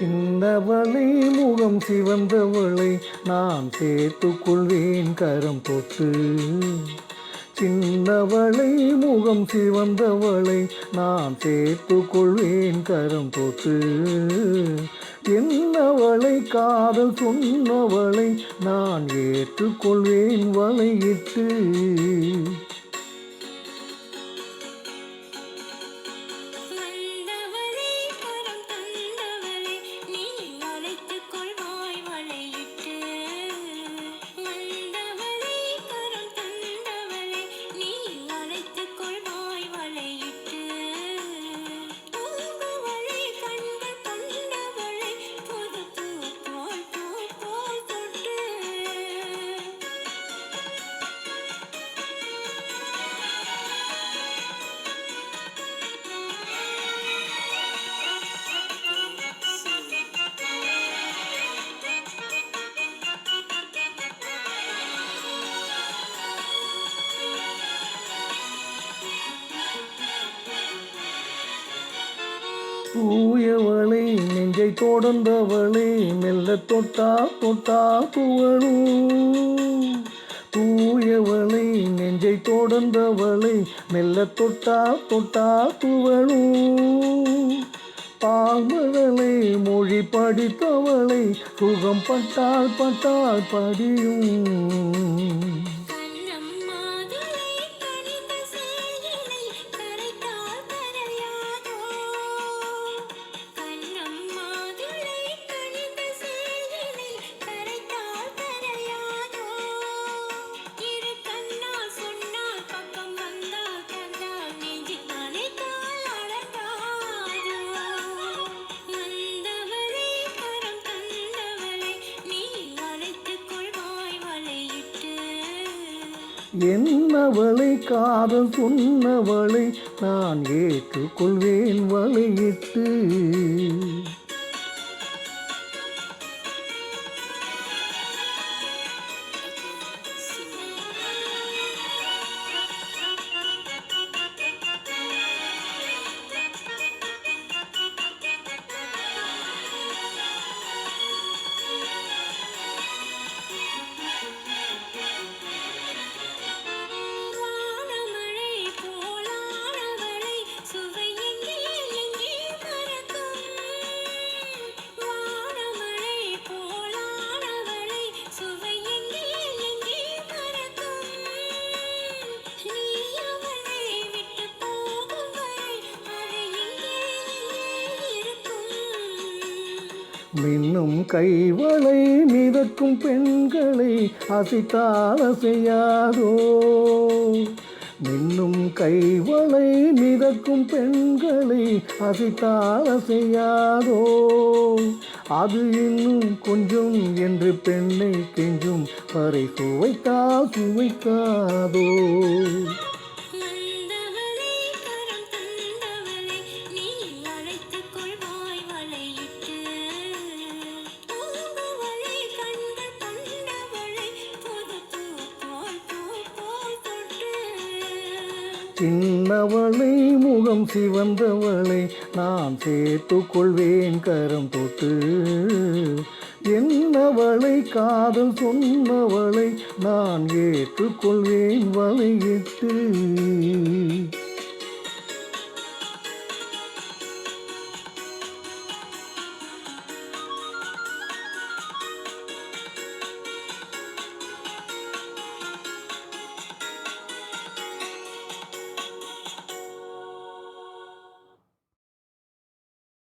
சின்னவளை முகம் சிவந்தவளை நான் சேர்த்து கொள்வேன் கரம் தொட்டு. சின்னவளை முகம் சிவந்தவளை நான் சேர்த்து கொள்வேன் கரம் தொட்டு. என்னவளை காதல் சொன்னவளை நான் ஏற்றுக்கொள்வேன் வளையிட்டு தூயவளை நெஞ்சை தொடர்ந்தவளை மெல்ல தொட்டா தொட்டா புகழும் தூயவளை நெஞ்சை தொடர்ந்தவளை மெல்ல தொட்டா தொட்டா புகழும் பால்மழலை மொழி படித்தவளை சுகம் பட்டால் பட்டால் படியும். என்னவளை காதல் சொன்னவளை நான் ஏற்றுக்கொள்வேன் வலையிட்டு. மின்னும் கைவளை மிதக்கும் பெண்களை அசைத்தால் அசையாதோ? மின்னும் கைவளை மிதக்கும் பெண்களை அசைத்தால் அசையாதோ? அது இன்னும் கொஞ்சம் என்று பெண்ணை கெஞ்சும் பறை சுவைத்தால் சுவைக்காதோ? சின்னவளை முகம் சிவந்தவளை நான் சேர்த்து கொள்வேன் கரம் தொட்டு என்னவளை காதல் சொன்னவளை நான் ஏற்றுக்கொள்வேன் வலையிட்டு